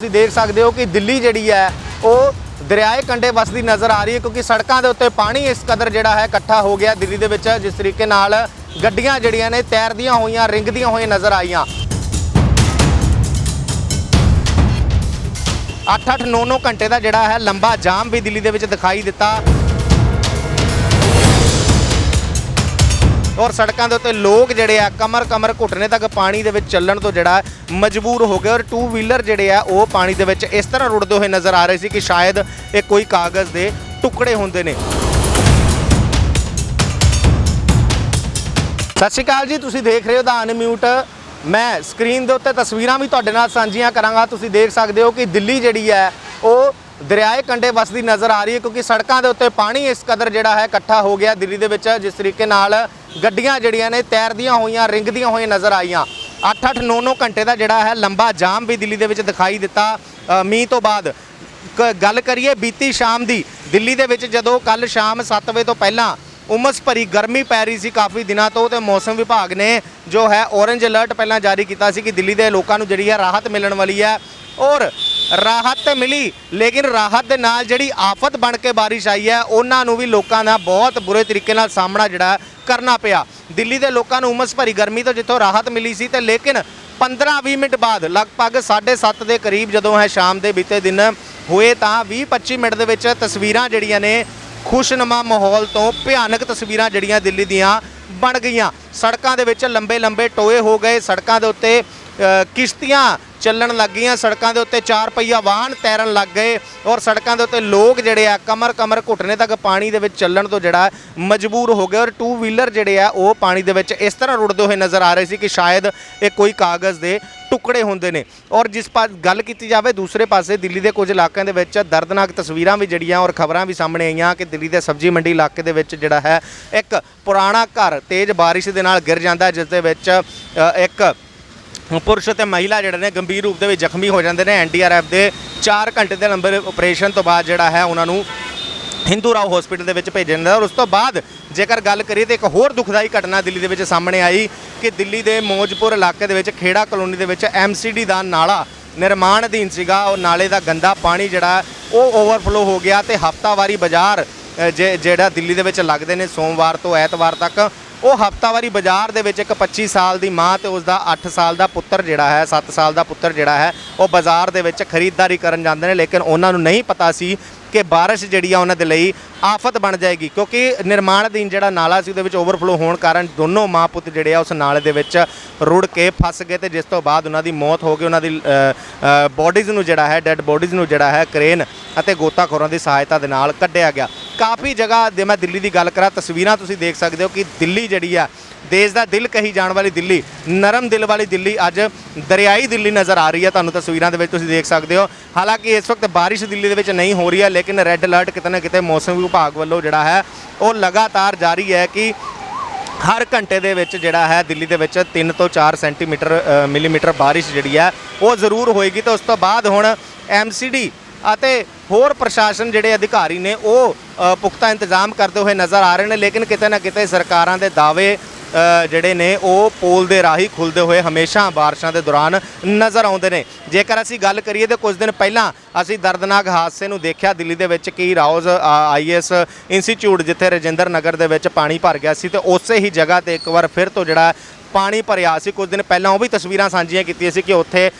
ਤੁਸੀਂ ਦੇਖ ਸਕਦੇ ਹੋ ਕਿ ਦਿੱਲੀ ਜਿਹੜੀ ਹੈ, ਉਹ ਦਰਿਆਏ ਕੰਢੇ ਵਸਦੀ ਨਜ਼ਰ ਆ ਰਹੀ ਹੈ ਕਿਉਂਕਿ ਸੜਕਾਂ ਦੇ ਉੱਤੇ ਪਾਣੀ ਇਸ ਕਦਰ ਜਿਹੜਾ ਹੈ ਇਕੱਠਾ ਹੋ ਗਿਆ। ਦਿੱਲੀ ਦੇ ਵਿੱਚ ਜਿਸ ਤਰੀਕੇ ਨਾਲ ਗੱਡੀਆਂ ਜਿਹੜੀਆਂ ਨੇ, ਤੈਰਦੀਆਂ ਹੋਈਆਂ, ਰਿੰਗਦੀਆਂ ਹੋਈਆਂ ਨਜ਼ਰ ਆਈਆਂ। 8-8 9-9 ਘੰਟੇ ਦਾ ਜਿਹੜਾ ਹੈ ਲੰਬਾ ਜਾਮ ਵੀ ਦਿੱਲੀ ਦੇ ਵਿੱਚ ਦਿਖਾਈ ਦਿੱਤਾ। ਔਰ ਸੜਕਾਂ ਦੇ ਉੱਤੇ ਲੋਕ ਜਿਹੜੇ ਆ ਕਮਰ ਕਮਰ ਘੁੱਟਣੇ ਤੱਕ ਪਾਣੀ ਦੇ ਵਿੱਚ ਚੱਲਣ ਤੋਂ ਜਿਹੜਾ ਮਜਬੂਰ ਹੋ ਗਏ ਔਰ ਟੂ ਵੀਲਰ ਜਿਹੜੇ ਆ ਉਹ ਪਾਣੀ ਦੇ ਵਿੱਚ ਇਸ ਤਰ੍ਹਾਂ ਰੁੜਦੇ ਹੋਏ ਨਜ਼ਰ ਆ ਰਹੇ ਸੀ ਕਿ ਸ਼ਾਇਦ ਇਹ ਕੋਈ ਕਾਗਜ਼ ਦੇ ਟੁਕੜੇ ਹੁੰਦੇ ਨੇ। ਸਤਿ ਸ਼੍ਰੀ ਅਕਾਲ ਜੀ, ਤੁਸੀਂ ਦੇਖ ਰਹੇ ਹੋ ਦਾ ਅਨਮਿਊਟ ਮੈਂ ਸਕਰੀਨ ਦੇ ਉੱਤੇ ਤਸਵੀਰਾਂ ਵੀ ਤੁਹਾਡੇ ਨਾਲ ਸਾਂਝੀਆਂ ਕਰਾਂਗਾ। ਤੁਸੀਂ ਦੇਖ ਸਕਦੇ ਹੋ ਕਿ ਦਿੱਲੀ ਜਿਹੜੀ ਹੈ, ਉਹ ਦਰਿਆਏ ਕੰਢੇ ਵਸਦੀ ਨਜ਼ਰ ਆ ਰਹੀ ਹੈ ਕਿਉਂਕਿ ਸੜਕਾਂ ਦੇ ਉੱਤੇ ਪਾਣੀ ਇਸ ਕਦਰ ਜਿਹੜਾ ਹੈ ਇਕੱਠਾ ਹੋ ਗਿਆ। ਦਿੱਲੀ ਦੇ ਵਿੱਚ ਜਿਸ ਤਰੀਕੇ ਨਾਲ ਗੱਡੀਆਂ ਜਿਹੜੀਆਂ ਨੇ ਤੈਰਦੀਆਂ ਹੋਈਆਂ ਰਿੰਗਦੀਆਂ ਹੋਈਆਂ ਨਜ਼ਰ ਆਈਆਂ। 8-8 9-9 ਘੰਟੇ ਦਾ ਜਿਹੜਾ ਹੈ ਲੰਬਾ ਜਾਮ ਵੀ ਦਿੱਲੀ ਦੇ ਵਿੱਚ ਦਿਖਾਈ ਦਿੱਤਾ। ਮੀਂਹ ਤੋਂ ਬਾਅਦ ਕ- ਗੱਲ ਕਰੀਏ ਬੀਤੀ ਸ਼ਾਮ ਦੀ, ਦਿੱਲੀ ਦੇ ਵਿੱਚ ਜਦੋਂ ਕੱਲ ਸ਼ਾਮ 7 ਵਜੇ ਤੋਂ ਪਹਿਲਾਂ ਉਮਸ ਭਰੀ ਗਰਮੀ ਪੈ ਰਹੀ ਸੀ ਕਾਫੀ ਦਿਨਾਂ ਤੋਂ ਤੇ ਮੌਸਮ ਵਿਭਾਗ ਨੇ ਜੋ ਹੈ ਔਰੇਂਜ ਅਲਰਟ ਪਹਿਲਾਂ ਜਾਰੀ ਕੀਤਾ ਸੀ ਕਿ ਦਿੱਲੀ ਦੇ ਲੋਕਾਂ ਨੂੰ ਜਿਹੜੀ ਹੈ ਰਾਹਤ ਮਿਲਣ ਵਾਲੀ ਹੈ। ਔਰ ਰਾਹਤ ਤੇ ਮਿਲੀ, ਲੇਕਿਨ ਰਾਹਤ ਦੇ ਨਾਲ ਜਿਹੜੀ ਆਫਤ ਬਣ ਕੇ ਬਾਰਿਸ਼ ਆਈ ਹੈ, ਉਹਨਾਂ ਨੂੰ ਵੀ ਲੋਕਾਂ ਦਾ ਬਹੁਤ ਬੁਰੇ ਤਰੀਕੇ ਨਾਲ ਸਾਹਮਣਾ ਜਿਹੜਾ ਕਰਨਾ ਪਿਆ। ਦਿੱਲੀ ਦੇ ਲੋਕਾਂ ਨੂੰ ਉਮਸ ਭਰੀ ਗਰਮੀ ਤੋਂ ਜਿੱਥੋਂ ਰਾਹਤ ਮਿਲੀ ਸੀ ਤੇ ਲੇਕਿਨ 15-20 ਮਿੰਟ ਬਾਅਦ, ਲਗਭਗ 7:30 ਦੇ ਕਰੀਬ ਜਦੋਂ ਹੈ ਸ਼ਾਮ ਦੇ ਬੀਤੇ ਦਿਨ ਹੋਏ ਤਾਂ 20-25 ਮਿੰਟ ਦੇ ਵਿੱਚ ਤਸਵੀਰਾਂ ਜਿਹੜੀਆਂ ਨੇ ਖੁਸ਼ਨੁਮਾ ਮਾਹੌਲ ਤੋਂ ਭਿਆਨਕ ਤਸਵੀਰਾਂ ਜਿਹੜੀਆਂ ਦਿੱਲੀ ਦੀਆਂ ਬਣ ਗਈਆਂ। ਸੜਕਾਂ ਦੇ ਵਿੱਚ ਲੰਬੇ ਲੰਬੇ ਟੋਏ ਹੋ ਗਏ। ਸੜਕਾਂ ਦੇ ਉੱਤੇ ਕਿਸ਼ਤੀਆਂ ਚੱਲਣ ਲੱਗ ਗਈਆਂ। ਸੜਕਾਂ ਦੇ ਉੱਤੇ ਚਾਰ ਪਹੀਆ ਵਾਹਨ ਤੈਰਨ ਲੱਗ ਗਏ ਔਰ ਸੜਕਾਂ ਦੇ ਉੱਤੇ ਲੋਕ ਜਿਹੜੇ ਆ, ਕਮਰ ਕਮਰ ਘੁੱਟਣੇ ਤੱਕ ਪਾਣੀ ਦੇ ਵਿੱਚ ਚੱਲਣ ਤੋਂ ਜਿਹੜਾ ਮਜਬੂਰ ਹੋ ਗਏ ਔਰ ਟੂ ਵੀਲਰ ਜਿਹੜੇ ਆ, ਉਹ ਪਾਣੀ ਦੇ ਵਿੱਚ ਇਸ ਤਰ੍ਹਾਂ ਰੁੜਦੇ ਹੋਏ ਨਜ਼ਰ ਆ ਰਹੇ ਸੀ ਕਿ ਸ਼ਾਇਦ ਇਹ ਕੋਈ ਕਾਗਜ਼ ਦੇ ਟੁਕੜੇ ਹੁੰਦੇ ਨੇ। ਔਰ ਜਿਸ ਪਾਸ ਗੱਲ ਕੀਤੀ ਜਾਵੇ ਦੂਸਰੇ ਪਾਸੇ ਦਿੱਲੀ ਦੇ ਕੁਝ ਇਲਾਕਿਆਂ ਦੇ ਵਿੱਚ ਦਰਦਨਾਕ ਤਸਵੀਰਾਂ ਵੀ ਜਿਹੜੀਆਂ ਔਰ ਖਬਰਾਂ ਵੀ ਸਾਹਮਣੇ ਆਈਆਂ ਕਿ ਦਿੱਲੀ ਦੇ ਸਬਜ਼ੀ ਮੰਡੀ ਇਲਾਕੇ ਦੇ ਵਿੱਚ ਜਿਹੜਾ ਹੈ, ਇੱਕ ਪੁਰਾਣਾ ਘਰ ਤੇਜ਼ ਬਾਰਿਸ਼ ਦੇ ਨਾਲ ਗਿਰ ਜਾਂਦਾ ਜਿਸ ਦੇ ਵਿੱਚ ਇੱਕ ਪੁਰਸ਼ ਤੇ ਮਹਿਲਾ ਜਿਹੜੇ ਨੇ ਗੰਭੀਰ ਰੂਪ ਦੇ ਵਿੱਚ ਜ਼ਖਮੀ ਹੋ ਜਾਂਦੇ ਨੇ। ਐਨਡੀਆਰਐਫ ਦੇ 4 ਘੰਟੇ ਦੇ ਲੰਬੇ ਆਪਰੇਸ਼ਨ ਤੋਂ ਬਾਅਦ ਜਿਹੜਾ ਹੈ ਉਹਨਾਂ ਨੂੰ ਹਿੰਦੂ ਰਾਓ ਹਸਪੀਟਲ ਦੇ ਵਿੱਚ ਭੇਜਿਆ ਜਾਂਦਾ ਔਰ ਉਸ ਤੋਂ ਬਾਅਦ ਜੇਕਰ ਗੱਲ ਕਰੀਏ ਤੇ ਇੱਕ ਹੋਰ ਦੁਖਦਾਈ ਘਟਨਾ ਦਿੱਲੀ ਦੇ ਵਿੱਚ ਸਾਹਮਣੇ ਆਈ ਕਿ ਦਿੱਲੀ ਦੇ ਮੌਜਪੁਰ ਇਲਾਕੇ ਦੇ ਵਿੱਚ ਖੇੜਾ ਕਲੋਨੀ ਦੇ ਵਿੱਚ ਐਮਸੀਡੀ ਦਾ ਨਾਲਾ ਨਿਰਮਾਣ ਅਧੀਨ ਸੀਗਾ। ਉਹ ਨਾਲੇ ਦਾ ਗੰਦਾ ਪਾਣੀ ਜਿਹੜਾ ਉਹ ਓਵਰਫਲੋ ਹੋ ਗਿਆ ਤੇ ਹਫਤਾਵਾਰੀ ਬਾਜ਼ਾਰ ਜੇ, ਜਿਹੜਾ ਦਿੱਲੀ ਦੇ ਵਿੱਚ ਲੱਗਦੇ ਨੇ ਸੋਮਵਾਰ ਤੋਂ ਐਤਵਾਰ ਤੱਕ ਉਹ ਹਫਤਾਵਾਰੀ ਬਾਜ਼ਾਰ ਦੇ ਵਿੱਚ ਇੱਕ 25 ਸਾਲ ਦੀ ਮਾਂ ਤੇ ਉਸ ਦਾ 8 ਸਾਲ ਦਾ ਪੁੱਤਰ ਜਿਹੜਾ ਹੈ 7 ਸਾਲ ਦਾ ਪੁੱਤਰ ਜਿਹੜਾ ਹੈ, ਉਹ ਬਾਜ਼ਾਰ ਦੇ ਵਿੱਚ ਖਰੀਦਦਾਰੀ ਕਰਨ ਜਾਂਦੇ ਨੇ, ਲੇਕਿਨ ਉਹਨਾਂ ਨੂੰ ਨਹੀਂ ਪਤਾ ਸੀ ਕਿ ਬਾਰਿਸ਼ ਜਿਹੜੀ ਆ ਉਹਨਾਂ ਦੇ ਲਈ ਆਫਤ ਬਣ ਜਾਏਗੀ, ਕਿਉਂਕਿ ਨਿਰਮਾਣ ਅਧੀਨ ਜਿਹੜਾ ਨਾਲਾ ਸੀ, ਉਹਦੇ ਵਿੱਚ ਓਵਰਫਲੋ ਹੋਣ ਕਾਰਨ ਦੋਨੋਂ ਮਾਂ ਪੁੱਤ ਜਿਹੜੇ ਆ ਉਸ ਨਾਲੇ ਦੇ ਵਿੱਚ ਰੁੜ ਕੇ ਫਸ ਗਏ ਤੇ ਜਿਸ ਤੋਂ ਬਾਅਦ ਉਹਨਾਂ ਦੀ ਮੌਤ ਹੋ ਗਈ, ਉਹਨਾਂ ਦੀ ਬੋਡੀਜ਼ ਨੂੰ ਜਿਹੜਾ ਹੈ ਡੈੱਡ ਬੋਡੀਜ਼ ਨੂੰ ਜਿਹੜਾ ਹੈ ਕ੍ਰੇਨ ਅਤੇ ਗੋਤਾਖੋਰਾਂ ਦੀ ਸਹਾਇਤਾ ਦੇ ਨਾਲ ਕੱਢਿਆ ਗਿਆ। ਕਾਫੀ ਜਗ੍ਹਾ ਦੇ ਮੈਂ ਦਿੱਲੀ ਦੀ ਗੱਲ ਕਰਾਂ, ਤਸਵੀਰਾਂ ਤੁਸੀਂ ਦੇਖ ਸਕਦੇ ਹੋ ਕਿ ਦਿੱਲੀ ਜਿਹੜੀ ਆ, ਦੇਸ਼ ਦਾ ਦਿਲ ਕਹੀ ਜਾਣ ਵਾਲੀ ਦਿੱਲੀ, ਨਰਮ ਦਿਲ ਵਾਲੀ ਦਿੱਲੀ ਅੱਜ ਦਰਿਆਈ ਦਿੱਲੀ ਨਜ਼ਰ ਆ ਰਹੀ ਹੈ ਤੁਹਾਨੂੰ ਤਸਵੀਰਾਂ ਦੇ ਵਿੱਚ ਤੁਸੀਂ ਦੇਖ ਸਕਦੇ ਹੋ। ਹਾਲਾਂਕਿ ਇਸ ਵਕਤ ਬਾਰਿਸ਼ ਦਿੱਲੀ ਦੇ ਵਿੱਚ ਨਹੀਂ ਹੋ ਰਹੀ ਹੈ ਲੇਕਿਨ ਰੈੱਡ ਅਲਰਟ ਕਿਤੇ ਨਾ ਕਿਤੇ ਮੌਸਮ ਵਿਭਾਗ ਵੱਲੋਂ ਜਿਹੜਾ ਹੈ, ਉਹ ਲਗਾਤਾਰ ਜਾਰੀ ਹੈ ਕਿ ਹਰ ਘੰਟੇ ਦੇ ਵਿੱਚ ਜਿਹੜਾ ਹੈ, ਦਿੱਲੀ ਦੇ ਵਿੱਚ 3 ਤੋਂ 4 ਸੈਂਟੀਮੀਟਰ ਮਿਲੀਮੀਟਰ ਬਾਰਿਸ਼ ਜਿਹੜੀ ਹੈ, ਉਹ ਜ਼ਰੂਰ ਹੋਏਗੀ। ਤੇ ਉਸ ਤੋਂ ਬਾਅਦ ਹੁਣ ਐਮਸੀਡੀ ਅਤੇ ਹੋਰ ਪ੍ਰਸ਼ਾਸਨ ਜਿਹੜੇ ਅਧਿਕਾਰੀ ਨੇ ਉਹ ਪੁਖਤਾ ਇੰਤਜ਼ਾਮ ਕਰਦੇ ਹੋਏ ਨਜ਼ਰ ਆ ਰਹੇ ਨੇ, ਲੇਕਿਨ ਕਿਤੇ ਨਾ ਕਿਤੇ ਸਰਕਾਰਾਂ ਦੇ ਦਾਅਵੇ ਜਿਹੜੇ ਨੇ ਉਹ ਪੋਲ ਦੇ ਰਾਹੀਂ ਖੁੱਲਦੇ ਹੋਏ ਹਮੇਸ਼ਾ ਬਾਰਿਸ਼ਾਂ ਦੇ ਦੌਰਾਨ ਨਜ਼ਰ ਆਉਂਦੇ ਨੇ। ਜੇਕਰ ਅਸੀਂ ਗੱਲ ਕਰੀਏ ਤੇ ਕੁਝ ਦਿਨ ਪਹਿਲਾਂ ਅਸੀਂ ਦਰਦਨਾਕ ਹਾਦਸੇ ਨੂੰ ਦੇਖਿਆ, ਦਿੱਲੀ ਦੇ ਵਿੱਚ ਕੀ ਰਾਉਜ਼ ਆਈਐਸ ਇੰਸਟੀਚਿਊਟ ਜਿੱਥੇ ਰਜਿੰਦਰ ਨਗਰ ਦੇ ਵਿੱਚ ਪਾਣੀ ਭਰ ਗਿਆ ਸੀ ਤੇ ਉਸੇ ਹੀ ਜਗ੍ਹਾ ਤੇ ਇੱਕ ਵਾਰ ਫਿਰ ਤੋਂ ਜਿਹੜਾ ਪਾਣੀ ਭਰਿਆ ਸੀ। ਕੁਝ ਦਿਨ ਪਹਿਲਾਂ ਉਹ ਵੀ ਤਸਵੀਰਾਂ ਸਾਂਝੀਆਂ ਕੀਤੀਆਂ ਸੀ ਕਿ ਉੱਥੇ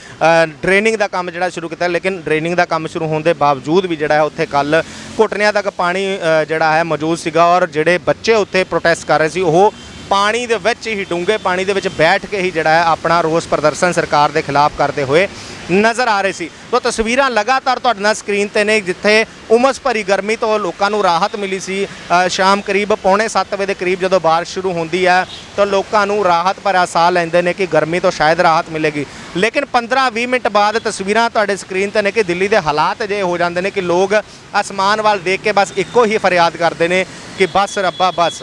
ਡਰੇਨਿੰਗ ਦਾ ਕੰਮ ਜਿਹੜਾ ਸ਼ੁਰੂ ਕੀਤਾ, ਲੇਕਿਨ ਡਰੇਨਿੰਗ ਦਾ ਕੰਮ ਸ਼ੁਰੂ ਹੋਣ ਦੇ ਬਾਵਜੂਦ ਵੀ ਜਿਹੜਾ ਹੈ ਉੱਥੇ ਕੱਲ ਘੁਟਨਿਆਂ ਤੱਕ ਪਾਣੀ ਜਿਹੜਾ ਹੈ ਮੌਜੂਦ ਸੀਗਾ ਔਰ ਜਿਹੜੇ ਬੱਚੇ ਉੱਥੇ ਪ੍ਰੋਟੈਸਟ ਕਰ ਰਹੇ ਸੀ, ਉਹ ਪਾਣੀ ਦੇ ਵਿੱਚ ਹੀ ਡੂੰਘੇ ਪਾਣੀ ਦੇ ਵਿੱਚ ਬੈਠ ਕੇ ਹੀ ਜਿਹੜਾ ਹੈ ਆਪਣਾ ਰੋਸ ਪ੍ਰਦਰਸ਼ਨ ਸਰਕਾਰ ਦੇ ਖਿਲਾਫ ਕਰਦੇ ਹੋਏ ਨਜ਼ਰ ਆ ਰਹੇ ਸੀ। ਤੋ ਤਸਵੀਰਾਂ ਲਗਾਤਾਰ ਤੁਹਾਡੇ ਨਾਲ ਸਕਰੀਨ ਤੇ ਨੇ, ਜਿੱਥੇ ਉਮਸ ਭਰੀ ਗਰਮੀ ਤੋਂ ਲੋਕਾਂ ਨੂੰ ਰਾਹਤ ਮਿਲੀ ਸੀ। ਸ਼ਾਮ ਕਰੀਬ ਪੌਣੇ 7 ਵਜੇ ਦੇ ਕਰੀਬ ਜਦੋਂ ਬਾਰਿਸ਼ ਸ਼ੁਰੂ ਹੁੰਦੀ ਹੈ, ਤਾਂ ਲੋਕਾਂ ਨੂੰ ਰਾਹਤ ਭਰਿਆ ਸਾਹ ਲੈਂਦੇ ਨੇ ਕਿ ਗਰਮੀ ਤੋਂ ਸ਼ਾਇਦ ਰਾਹਤ ਮਿਲੇਗੀ। ਲੇਕਿਨ 15-20 ਮਿੰਟ ਬਾਅਦ ਤਸਵੀਰਾਂ ਤੁਹਾਡੇ ਸਕਰੀਨ ਤੇ ਨੇ ਕਿ ਦਿੱਲੀ ਦੇ ਹਾਲਾਤ ਅਜੇ ਹੋ ਜਾਂਦੇ ਨੇ ਕਿ ਲੋਕ ਅਸਮਾਨ ਵੱਲ ਦੇਖ ਕੇ ਬਸ ਇੱਕੋ ਹੀ ਫਰਿਆਦ ਕਰਦੇ ਨੇ ਕਿ ਬਸ ਰੱਬਾ ਬਸ।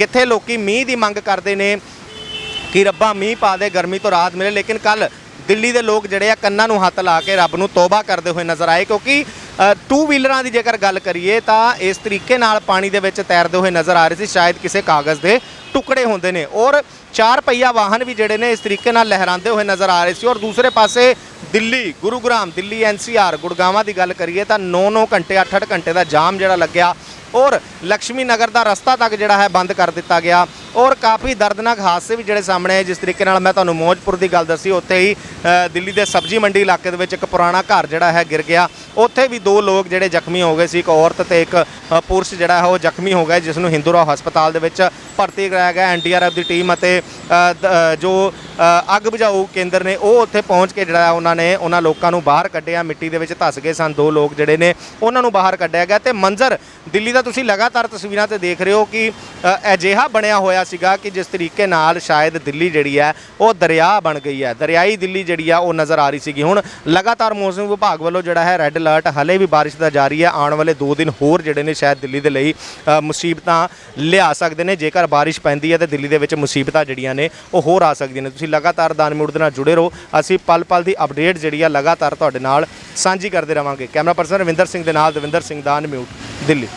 ਕਿੱਥੇ ਲੋਕੀ ਮੀਂਹ ਦੀ ਮੰਗ ਕਰਦੇ ਨੇ ਕਿ ਰੱਬਾ ਮੀਂਹ ਪਾ ਦੇ, ਗਰਮੀ ਤੋਂ ਰਾਹਤ ਮਿਲੇ। ਲੇਕਿਨ ਕੱਲ ਦਿੱਲੀ ਦੇ ਲੋਕ ਜਿਹੜੇ ਆ ਕੰਨਾਂ ਨੂੰ ਹੱਥ ਲਾ ਕੇ ਰੱਬ ਨੂੰ ਤੋਬਾ ਕਰਦੇ ਹੋਏ ਨਜ਼ਰ ਆਏ, ਕਿਉਂਕਿ ਟੂ ਵੀਲਰਾਂ ਦੀ ਜੇਕਰ ਗੱਲ ਕਰੀਏ ਤਾਂ ਇਸ ਤਰੀਕੇ ਨਾਲ ਪਾਣੀ ਦੇ ਵਿੱਚ ਤੈਰਦੇ ਹੋਏ ਨਜ਼ਰ ਆ ਰਹੇ ਸੀ, ਸ਼ਾਇਦ ਕਿਸੇ ਕਾਗਜ਼ ਦੇ ਟੁਕੜੇ ਹੁੰਦੇ ਨੇ। ਔਰ ਚਾਰ ਪਹੀਆ ਵਾਹਨ ਵੀ ਜਿਹੜੇ ਨੇ ਇਸ ਤਰੀਕੇ ਨਾਲ ਲਹਿਰਾਉਂਦੇ ਹੋਏ ਨਜ਼ਰ ਆ ਰਹੇ ਸੀ। ਔਰ ਦੂਸਰੇ ਪਾਸੇ ਦਿੱਲੀ ਗੁਰੂਗ੍ਰਾਮ ਦਿੱਲੀ ਐਨਸੀਆਰ ਗੁੜਗਾਵਾਂ ਦੀ ਗੱਲ ਕਰੀਏ ਤਾਂ 9-9 ਘੰਟੇ 8-8 ਘੰਟੇ ਦਾ ਜਾਮ ਜਿਹੜਾ ਲੱਗਿਆ। ਔਰ ਲక్ష్ਮੀ ਨਗਰ ਦਾ ਰਸਤਾ ਤੱਕ ਜਿਹੜਾ ਹੈ ਬੰਦ ਕਰ ਦਿੱਤਾ ਗਿਆ। ਔਰ ਕਾਫੀ ਦਰਦਨਾਕ ਹਾਦਸੇ ਵੀ ਜਿਹੜੇ ਸਾਹਮਣੇ ਆਏ, ਜਿਸ ਤਰੀਕੇ ਨਾਲ ਮੈਂ ਤੁਹਾਨੂੰ ਮੋਜਪੁਰ ਦੀ ਗੱਲ ਦੱਸੀ, ਉੱਥੇ ਹੀ ਦਿੱਲੀ ਦੇ ਸਬਜ਼ੀ ਮੰਡੀ ਇਲਾਕੇ ਦੇ ਵਿੱਚ ਇੱਕ ਪੁਰਾਣਾ ਘਰ ਜਿਹੜਾ ਹੈ ਗਿਰ ਗਿਆ। ਉੱਥੇ ਵੀ ਦੋ ਲੋਕ ਜਿਹੜੇ ਜ਼ਖਮੀ ਹੋ ਗਏ ਸੀ, ਇੱਕ ਔਰਤ ਤੇ ਇੱਕ ਪੁਰਸ਼ ਜਿਹੜਾ ਹੈ, ਉਹ ਜ਼ਖਮੀ ਹੋ ਗਏ ਜਿਸ ਨੂੰ ਹਿੰਦੂ ਰਾਓ ਹਸਪਤਾਲ ਦੇ ਵਿੱਚ ਭਰਤੀ ਕਰਾਇਆ ਗਿਆ। ਐਨਡੀਆਰਐਫ ਦੀ ਟੀਮ ਅਤੇ ਜੋ ਅੱਗ ਬੁਝਾਊ ਕੇਂਦਰ ਨੇ, ਉਹ ਉੱਥੇ ਪਹੁੰਚ ਕੇ ਜਿਹੜਾ ਉਹਨਾਂ ਨੇ ਉਹਨਾਂ ਲੋਕਾਂ ਨੂੰ ਬਾਹਰ ਕੱਢਿਆ। ਮਿੱਟੀ ਦੇ ਵਿੱਚ ਧੱਸ ਗਏ ਸਨ ਦੋ ਲੋਕ ਜਿਹੜੇ ਨੇ, ਉਹਨਾਂ ਨੂੰ ਬਾਹਰ ਕੱਢਿਆ ਗਿਆ ਤੇ ਮੰਜ਼ਰ ਦਿੱਲੀ ਦਾ ਤੁਸੀਂ ਲਗਾਤਾਰ ਤਸਵੀਰਾਂ ਤੇ ਦੇਖ ਰਹੇ ਹੋ ਕਿ ਅਜਿਹਾ ਬਣਿਆ ਹੋਇਆ ਸੀਗਾ ਕਿ ਜਿਸ ਤਰੀਕੇ ਨਾਲ ਸ਼ਾਇਦ ਦਿੱਲੀ ਜਿਹੜੀ ਹੈ, ਉਹ ਦਰਿਆ ਬਣ ਗਈ ਹੈ। ਦਰਿਆਈ ਦਿੱਲੀ ਜਿਹੜੀ ਆ, ਉਹ ਨਜ਼ਰ ਆ ਰਹੀ ਸੀਗੀ। ਹੁਣ ਲਗਾਤਾਰ ਮੌਸਮ ਵਿਭਾਗ ਵੱਲੋਂ ਜਿਹੜਾ ਹੈ, ਰੈੱਡ ਅਲਰਟ ਹਲੇ ਵੀ ਬਾਰਿਸ਼ ਦਾ ਜਾਰੀ ਹੈ। ਆਉਣ ਵਾਲੇ 2 ਦਿਨ ਹੋਰ ਜਿਹੜੇ ਨੇ ਸ਼ਾਇਦ ਦਿੱਲੀ ਦੇ ਲਈ ਮੁਸੀਬਤਾਂ ਲਿਆ ਸਕਦੇ ਨੇ। ਜੇਕਰ ਬਾਰਿਸ਼ ਪੈਂਦੀ ਹੈ ਤੇ ਦਿੱਲੀ ਦੇ ਵਿੱਚ ਮੁਸੀਬਤਾਂ ਜਿਹੜੀਆਂ ਨੇ, ਉਹ ਹੋਰ ਆ ਸਕਦੀਆਂ ਨੇ। ਤੁਸੀਂ ਲਗਾਤਾਰ ਦਾਨਮੂਡ ਦੇ ਨਾਲ ਜੁੜੇ ਰਹੋ। ਅਸੀਂ ਪਲ ਪਲ ਦੀ ਅਪਡੇਟ ਜਿਹੜੀ ਆ, ਲਗਾਤਾਰ ਤੁਹਾਡੇ ਨਾਲ ਸਾਂਝੀ ਕਰਦੇ ਰਵਾਂਗੇ। ਕੈਮਰਾ ਪਰਸਨ ਰਵਿੰਦਰ ਸਿੰਘ ਦੇ ਨਾਲ, ਦਵਿੰਦਰ ਸਿੰਘ ਦਾਨ ਮਿਊਟ ਦਿੱਲੀ।